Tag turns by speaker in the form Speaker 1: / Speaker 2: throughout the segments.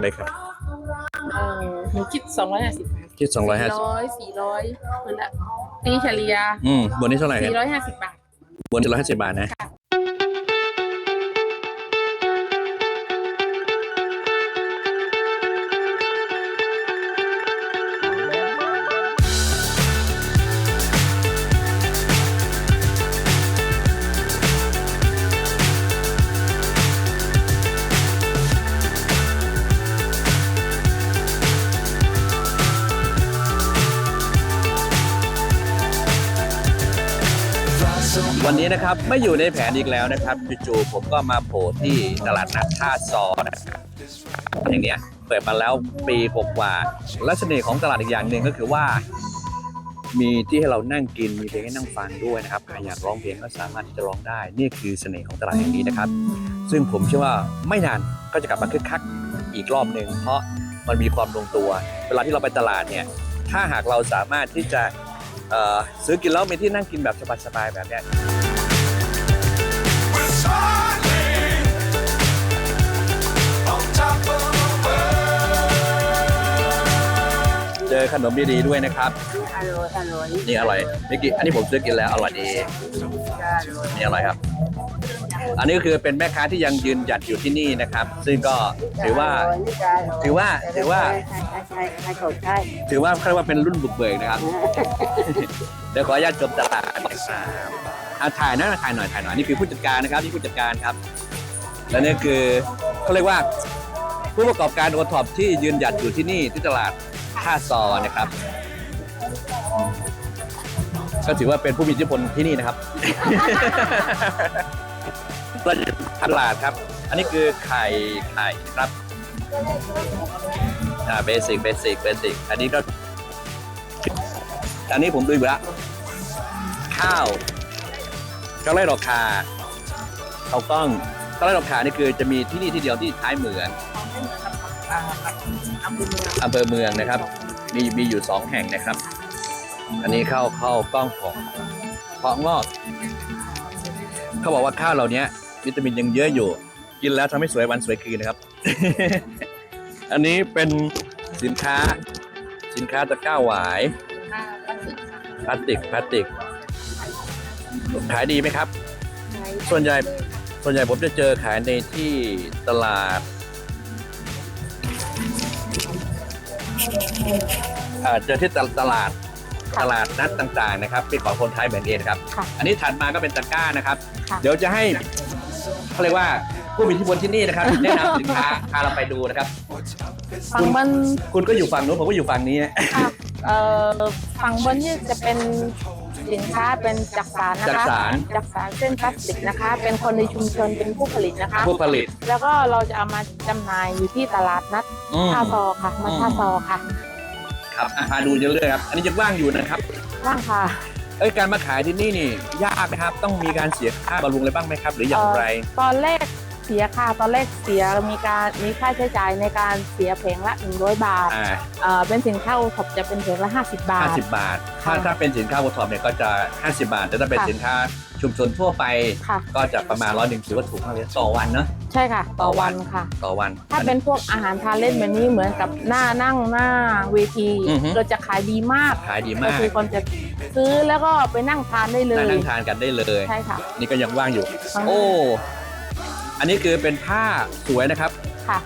Speaker 1: อะไครับ
Speaker 2: หนูคิดสองร้อยห้าสิบบา
Speaker 1: ท คิดสองร้อยห้าสิ
Speaker 2: บร้อยสี่ร้อยมันละนี่เฉลี่ย
Speaker 1: อืมบนนี้เท่าไหร่คส
Speaker 2: ี่รับร้อยห้าสิบบาท
Speaker 1: บนจะร้อยห้าสิบบาทนะวันนี้นะครับไม่อยู่ในแผนอีกแล้วนะครับจู่ๆผมก็มาโผล่ที่ตลาดนัดท่าซอนะครับอย่างเนี้ยเปิดมาแล้วปีกว่าลักษณะของตลาดอีกอย่างหนึ่งก็คือว่า มีที่ให้เรานั่งกินมีเพลงให้นั่งฟังด้วยนะครับใครอยากร้องเพลงก็สามารถที่จะร้องได้ นี่คือเสน่ห์ของตลาดแห่งนี้นะครับซึ่งผมเชื่อว่าไม่นานก็จะกลับมาคึกคักอีกรอบหนึ่งเพราะมันมีความลงตัว เวลาที่เราไปตลาดเนี่ยถ้าหากเราสามารถที่จะซื้อกินแล้วมีที่นั่งกินแบบสบายๆแบบเนี้ยเจอขนมดีๆด้วยนะครับ
Speaker 2: อร่อยอร่อย
Speaker 1: นี่อร่อยนี่กินอันนี้ผมซื้อกินแล้วอร่อยดีนี่อร่อยครับ อันนี้คือเป็นแม่ค้าที่ยังยืนหยัดอยู่ที่นี่นะครับ ซึ่งก็ถือว่าถือว่าถือว่าถือว่าเรว่าเป็นรุ่นบุกเบิกนะครับเดี๋ยวขออนุญาตจมตลาดเอาถ่ายนะถ่ายหน่อยถ่ายหน่อยนี่คือผู้จัดการนะครับนี่ผู้จัดการครับ และนี่คือเขาเรียกว่าผู้ประกอบการโอท็อปที่ยืนหยัดอยู่ที่นี่ที่ตลาดท่าซอ นะครับ ก็ถือว่าเป็นผู้มีอิทธิพลที่นี่นะครับเราจะตลาดครับ อันนี้คือไข่ไข่ครับอ่าเบสิกเบสิกเบสิก อันนี้ก็อันนี้ผมดูอยู่แล้วข้าว ก็ไล่ดอกคาเขาวกล้องก็ไล่ดอกคานี่คือจะมีที่นี่ที่เดียวที่ท้ายเหมือนอำเภอเมืองนะครับ มี มี อยู่สองแห่งนะครับ อันนี้ข้าวข้าวกล้องของเพาะงอกเขาบอกว่าข้าวเหล่านี้วิตามินยังเยอะอยู่ กินแล้วทำให้สวยวันสวยคืนนะครับ อันนี้เป็นสินค้าสินค้าตะกร้าหวายพลาสติกพลาสติกขายดีไหมครับ ส่วน ใหญ่ส่วนใหญ่ผมจะเจอขายในที่ตลาดเจอที่ตลาดตลาดนัดต่างๆนะครับเป็นของคนไทยแบรนด์เองครับ อันนี้ถัดมาก็เป็นตะกร้านะครับ เดี๋ยวจะให้เขาเรียกว่าผู้มีที่พนที่นี่นะครับ แนะนำสินค้าพาเราไปดูนะครับ ฝั่งบนคุณก็อยู่ฝั่งนู้นผมก็อยู่ฝั่งนี้
Speaker 2: ฝั่งบนนี่จะเป็นสินค้าเป็นจักสารนะคะจักสารจักสารเส้นพลาสติกนะคะ เป็นคนในชุมชนเป็นผู้ผลิตนะคะ ผู้ผลิต แล้วก็เราจะเอามาจำหน่ายอยู่ที่ตลาดนัดท่าซอค่ะ มาท่าซอค่ะ
Speaker 1: ครับมาดูเยอะเลยครับ อันนี้ยังว่างอยู่นะครับ ว่างค่ะ เอ้ย การมาขายที่นี่นี่ยากนะครับ ต้องมีการเสียค่าบำรุงอะไรบ้างไหมครับ หรืออย่างไร
Speaker 2: ตอนแรกเสีย ค่าตอนแรกเสียมีการมีค่าใช้จ่ายในการเสียแผงละ100บาทอบาเเป็นสินค้าโอท็อปจะเป็นแผงละ50 บา
Speaker 1: ท50บาท ถ้าถ้าเป็นสินค้าโอท็อปเนี่ยก็จะ 50 บาทแต่ถ้าเป็นสินค้าชุมชนทั่วไป ก็จะประมาณร้อยหนึ่งถือว่าถูกมากเลยต่อวันเนอะ
Speaker 2: ใช่ค่ะ ต่อวันค่ะต่อวันถ้าเป็นพวกอาหารทานเล่นแบบนี้เหมือนกับหน้านั่งหน้าเวทีเราจะขายดีมากขายดีมากคือคนจะซื้อแล้วก็ไปนั่งทานได้เล
Speaker 1: ยนั่งทานกันได้เลยใช่ค่ะนี่ก็ยังว่างอยู่โอ้อันนี้คือเป็นผ้าสวยนะครับ ค่ะ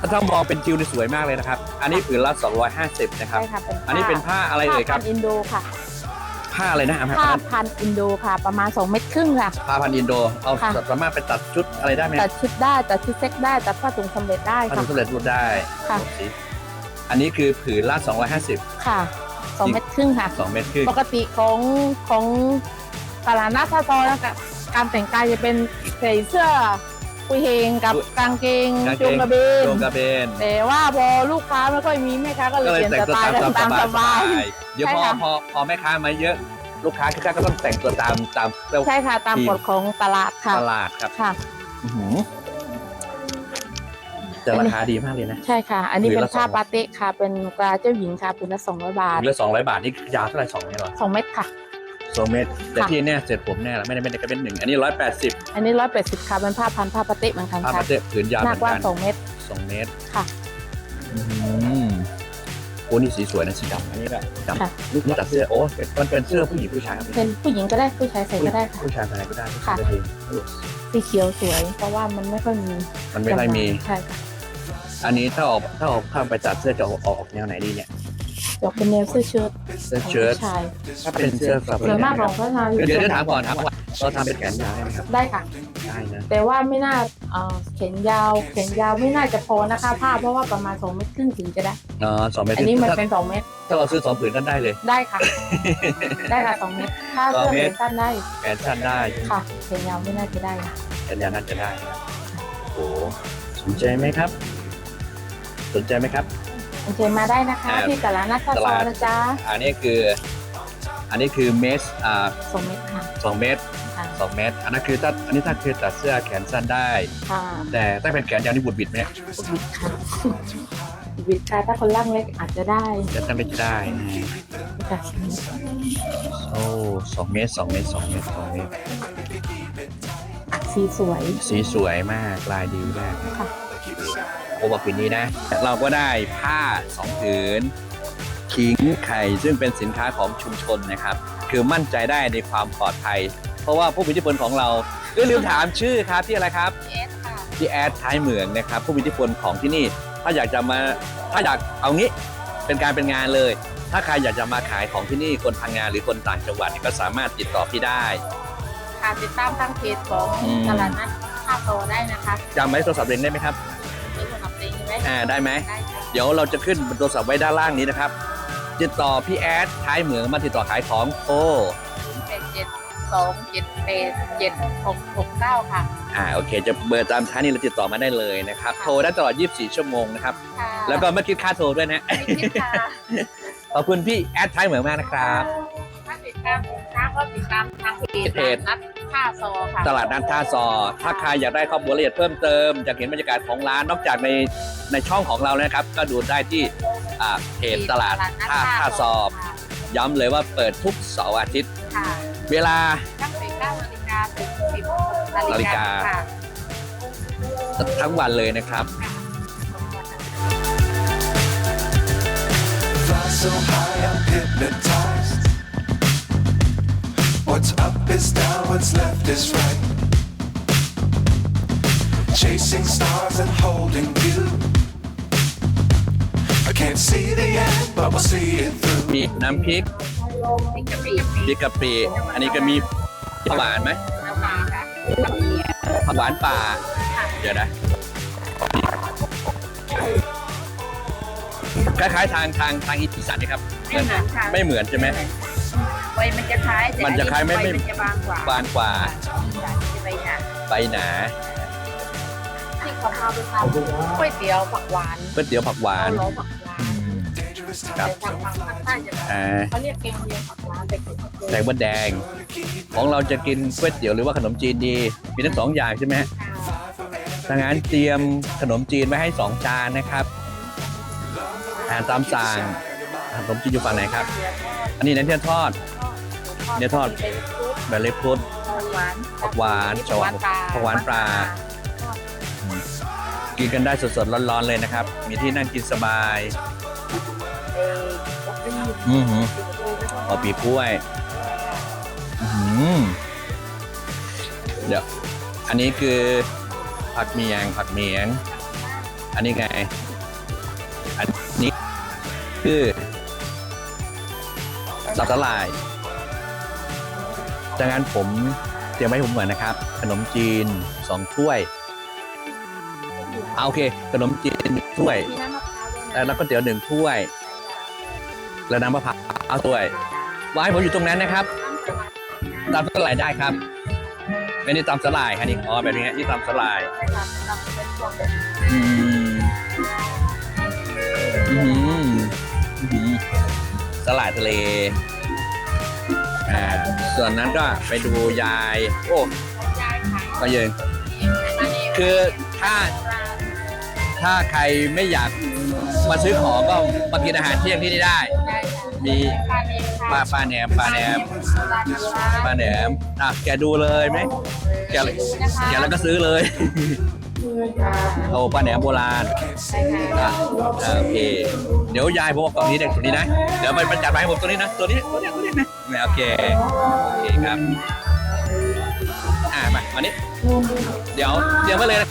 Speaker 1: ถ้าท่องมองเป็นจิวนี่สวยมากเลยนะครับ อันนี้ผืนละ250นะครับใช่ค่ะอันนี้เป็นผ้าอะไรเอ่ยครับพันอินโดค่ะ ผ้าอะไรนะั
Speaker 2: บผ้าพันอินโดค่ะ ประมาณ 2 เมตรครึ่งค่ะ
Speaker 1: ผ้าพันอินโด เอาสามารถไปตัดชุดอะไรได้ไหม
Speaker 2: ตัดชุดได้ ตัดชุดเซ็กได้ ตัดผ้าถุงสำเร็จได้ทำค่
Speaker 1: ะสำเร็จรูปได้ค่ะ อันนี้คือผืนละ250
Speaker 2: ค่ะสองเมตรครึ่งค่ะ2 เมตรครึ่ง ปกติของของตลาดนัดท่าซอยนะคะการแต่งกายจะเป็นใส่เสื้อกุยเฮงกับกางเกงจูงกระเบนจงกระเบนแต่ว่าพอลูกค้าไม่ค่อยมีแม่ค้าก็เลยเปลี่ยนสไต
Speaker 1: ล์ตามสบายเดี๋ยวพอใช่ค่ะพอพอแม่ค้ามาเยอะลูกค้าคี่ค้าก็ต้องแต่งตัวตามตาม
Speaker 2: ใช่ค่ะตามกฎของตลาดค่ะตลาดครับค่ะ
Speaker 1: จะราคาดีมากเลยนะ
Speaker 2: ใช่ค่ะอันนี้เป็นผ้าปาเต้ค่ะเป็นกราเจ้าหญิงค่ะป็นละสองร้อยบาท
Speaker 1: เหละสองร้อยบาทนี่ยาวเท่าไหร่สองเมตรเหรอสองเมตรค่ะสองเมตร แต่ พี่เนี่ยเสร็จผมแน่ละไม่ได้ไม่ได้ก็เป็นหนึ่งอันนี้ร้อยแปดสิบ
Speaker 2: อันนี้ร้อยแปดสิบค่ะเป็นผ้าพันผ้าปะเตะเหมือนกันผ้า
Speaker 1: ปะเตะผืนยาวหเหนัมืกอนกว่าันสองเมตรสองเมตรค่ะอืมโอ้นี่สีสวยนะสีดำอันนี้ก็ดำลูกนี่ตัดเสื้อโอ้มันเป็นเสื้อผู้หญิงผู้ชาย
Speaker 2: เป็นผู้หญิงก็ได้ผู้ชายใส่ก็ได้
Speaker 1: ผู้ชายใส่ก็ได้ค่ะดี
Speaker 2: สีเขียวสวยเพราะว่ามันไม่ค่อยมีมันไม่ได้มีใช่ค่ะ
Speaker 1: อันนี้ถ้าออกถ้าออกข้ามไปตัดเสื้อจะออกแนวไหนดีเนี่ย
Speaker 2: อกเป็นแนวเสื้อเชิ้ตเสื้อเชิ้ตของผู้ชาย
Speaker 1: ถ้าเป็นเสื้อก
Speaker 2: บสยวนมากรองพระาชา
Speaker 1: เดี๋ยวเดี๋ยวถามก่อนถามก่อนเราทำเป็นแขนยาวได้ไหมครับ ได้ค่ะ ได้นะ
Speaker 2: แต่ว่าไม่น่าเข็แขนยาวแขนยาวไม่น่าจะพอนะคะผ้าเพราะว่าประมาณสองเมตรครึ่งถึงจะได้ อ๋อสองเมตร อันนี้มันเป็นสองเมตร
Speaker 1: ถ้าเราซื้อสองผืนนันได้เลย
Speaker 2: ได้ค่ะ ได้ค่ะสองเมตรถ้าเสื้อแขนสั้นได้แขนสั้นได้ ค่ะแขนยาวไม่น่าจะได้
Speaker 1: แขนยาวน่าจะได้โอ้โห สนใจไหมครับ สนใจไหมครับ
Speaker 2: โอเคมาได้นะคะ ที่ตลาดนัดข้าวอยนะจ๊ะ
Speaker 1: อันนี้คืออันนี้คือเมสอ่าสองเมตรค่ะสองเมตรสองเมตร อันนั้นคือถ้าอันนี้ถ้าคือตัดเสื้อแขนสั้นได้แต่ถ้าเป็นแขนยาวนี่บุดบิดไหมบุดค่ะ
Speaker 2: บิดค่ะถ้าคนร่างเล็กอาจจะได้
Speaker 1: จะ่ถ้าไม่ได้โอ้สองเมตรสองเมตรสองเมตรสองเมตรสีสวย สีสวยมาก ลายดีมากค่ะโอบาผินนี้นะ เราก็ได้ผ้าสองผืนขิงไข่ ซึ่งเป็นสินค้าของชุมชนนะครับ คือมั่นใจได้ในความปลอดภัย เพราะว่าผู้มีอิทธิพลของเราเอ้ยลืมถามชื่อครับที่อะไรครับที่แอดท้ายเหมืองนะครับผู้มีอิทธิพลของที่นี่ถ้าอยากจะมาถ้าอยากเอางี้เป็นการเป็นงานเลย ถ้าใครอยากจะมาขายของที่นี่คนพังงานหรือคนต่างจังหวัดก็สามารถติดต่อพี่ได้
Speaker 2: ค่ะติดตามทางเพจของตลาดนัดข้าโตได้นะคะ
Speaker 1: จำไว้โทรศัพท์เรนได้ไหมครับอ่าได้ไหม เดี๋ยวเราจะขึ้นบอรโทรศัพท์ไว้ด้านล่างนี้นะครับติดต่อ พี่แอดท้ายเหมืองมาติดต่อขายของโค
Speaker 2: เจ็ดสองเจ็ดแปดเจ็ดหกหกเก้าค่ะ
Speaker 1: อ่าโอเค จะเบอร์ตามท้ายนี้เราติดต่อมาได้เลยนะครับโทรได้ตลอด24 ชั่วโมงนะครับแล้วก็ไม่คิดค่าโทรด้วยนะะขอบคุณพี่แอดท้ายเหมืองมากนะครับ
Speaker 2: ก็ติดตามทางเพจนัดท่าซอค่ะ
Speaker 1: ตลาดนัดท่าซอ ถ้าใครอยากได้ข้อมูลละเอียดเพิ่มเติมอยากเห็นบรรยากาศของร้านนอกจากในในช่องของเราแล้วครับ ก็ดูได้ที่เพจตลาดท่าท่าซอ ย้ำเลยว่าเปิดทุกเสาร์อาทิตย์ เวลา
Speaker 2: ตั้งแต่9นาฬิกาถึง10นาฬิกา
Speaker 1: ทั้งวันเลยนะครับ so high I'm hypnotized What's up is down, what's left is right. Chasing stars and holding you. I can't see the end, but we'll see it through. มีน้ำพริกพริกกะปิอันนี้ก็มีผักหวานไหมผักหวานป่าเดี๋ยวนะ คล้ายๆทางทางทางอีสานนะครับ ไม่เหมือนใช่ไหม
Speaker 2: ปมันจะคล้ายแ
Speaker 1: ต่มันจะคล้ายไม่ใ
Speaker 2: บไม่ันจะบางกว่า
Speaker 1: บางกว่า ไปหนาปไหนา
Speaker 2: ที่ขาพาไปทก๋วยเตี๋ยวผักหวาน
Speaker 1: ก๋วยเตี๋ยวผักหวานาผักานครับเ
Speaker 2: ขาเรียกแกงเียงผักหวาน แต่ก็
Speaker 1: คแตดแดง ของเราจะกินก๋วยเตี๋ยวหรือว่าขนมจีนดี มีทั้งสองอย่างใช่ไหมฮะถ้างั้นเตรียมขนมจีนไว้ให้สองจานนะครับอาหารตามสั่งขนมจีนอยู่ฝั่งไหนครับ อันนี้น้นเทียนทอดเนื้อทอดแบบเล็บพุดผักหวานผักหวานผักหวานปลา กินกันได้สดๆ ร้อนๆ เลยนะครับ มีที่นั่งกินสบายอือหืออปีกล้วยอืมเดี๋ยวอันนี้คือผักเมียงผักเมียง อันนี้ไง อันนี้คือสับสลายดังนั้นผมเตรียมไว้ผมก่อนนะครับ ขนมจีนสองถ้วยเอาโอเค ขนมจีนถ้วยน้วยแล้วก็เตี๋ยวหนึ่งถ้วย แล้วน้ำมะพร้าวเอาถ้วย ไว้ผมอยู่ตรงนั้นนะครับ ตามสลายได้ครับอันนี้ตามสลายครับนี่อ๋อแบบนี้ฮนี่ตามสลาย่สนอืมสลายทะเลส่วนนั้นก็ไปดูยาย โอ้ก็เยอะคือถ้าถ้าใครไม่อยากมาซื้อของก็มากินอาหารเที่ยงที่นี่ได้ มีปลาปลาแหนม ปลาแหนม ปลาแหนม อ่ะ แกดูเลยไหม แกแกแล้วก็ซื้อเลยโอ้ป้าแหนมโบราณโอเคเดี๋ยวยายพวเกล่องนี้เด็กตัวนี้นะ เดี๋ยวมันจัดมาให้ผมตัวนี้นะตัวนี้ตัวนี้ตัวนี้นะโอเค โอเคครับ อ่ามามานี้เดี๋ยวเตรียมไว้เลยนะ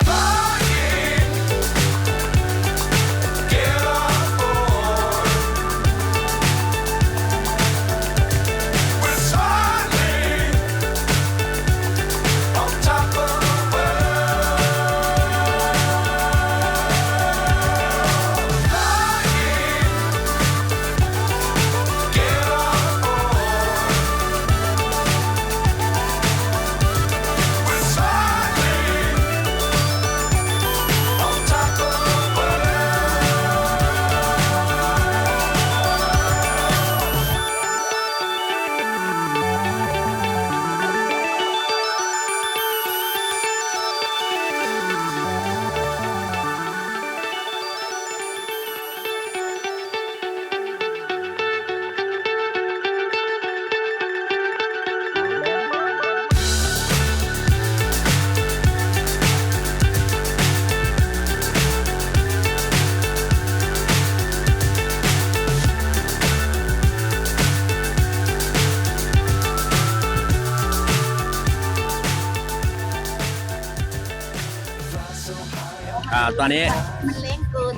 Speaker 1: ับตอนนี้มันเลเกิน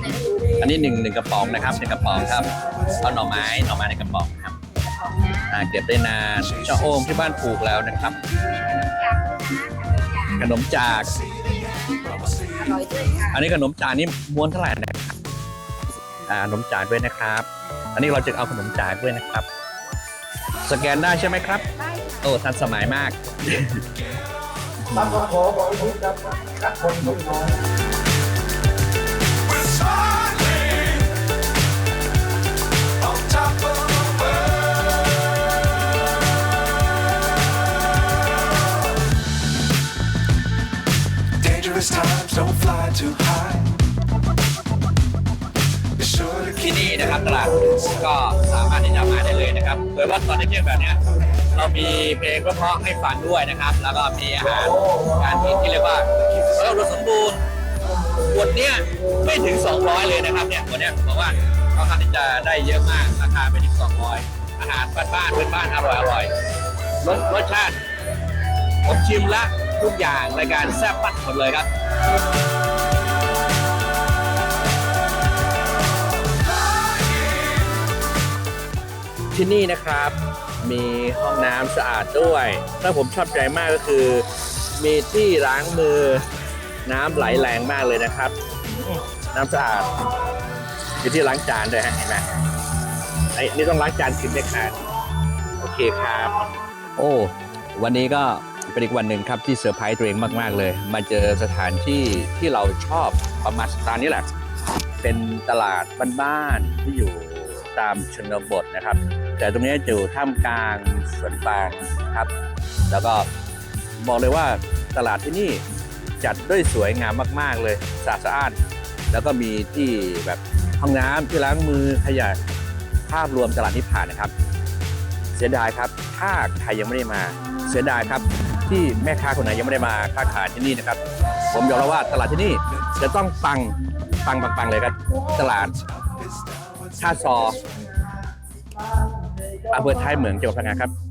Speaker 1: อันนี้หนึ่งหนึ่งกระป๋องนะครับหนึ่งกระป๋องครับเอาหน่อไม้หน่อไม้ในกระป๋องครับอเก็บได้นานชะโอมที่บ้านปลูกแล้วนะครับ ขนมจากออันนี้ขนมจานนี่ม้วนเท่าไหร่นะครับอ่าขนมจานด้วยนะครับ อันนี้เราจะเอาขนมจานด้วยนะครับ สแกนได้ใช่ไหมครับโอ้ทันสมัยมากมาขอบอกทุกทีครับกนทุกน s t i m e don't fly too high ที่นี่นะครับตลาดก็สามารถที่จะมาได้เลยนะครับโดยว่าตอนเที่ยงแบบนี้ เรามีเพลงเพราะให้ฟังด้วยนะครับ แล้วก็มีอาหาร การกินที่เรียกว่าเรารสมบูรณ์วันนี้ไม่ถึง200เลยนะครับเนี่ยวันนี้บอกว่าเขาคาดจะได้เยอะมากราคาไม่ถึง200อาหารบ้านบ้านเป็นบ้านอร่อยอร่อยรสรสชาติผมชิมละทุกอย่างรายการแซ่บปัดหมดเลยครับ ที่นี่นะครับมี ห้อง น้ำสะอาดด้วยถ้าผมชอบใจมากก็คือ มีที่ล้างมือน้ำไหลแรงมากเลยนะครับ น้ำสะอาดมีที่ล้างจานด้วยฮะเห็นไหมไอ้นี่ต้องล้างจานกินได้ขาดโอเคครับ โอ้วันนี้ก็เป็นอีกวันหนึ่งครับที่เซอร์ไพรส์ตัวเองมากๆ เลย มาเจอสถานที่ที่เราชอบประมาณสถานนี้แหละ เป็นตลาดบ้านๆที่อยู่ตามชนบทนะครับ แต่ตรงนี้อยู่ท่ามกลางสวนปางครับ แล้วก็บอกเลยว่าตลาดที่นี่จัดด้วยสวยงามมาก ๆ เลยสะอาดแล้วก็มีที่แบบห้องน้ำที่ล้างมือขยะภาพรวมตลาดนิพพานนะครับ เสียดายครับถ้าใครยังไม่ได้มาเสียดายครับที่แม่ค้าคนไหนยังไม่ได้มาค้าขายที่นี่นะครับ ผมยอมรับว่าตลาดที่นี่ จะต้องปัง ปังปังปงเลยครับ ตลาดท่าซออำเภอท้ายเหมืองจังหวัดพังงาครับ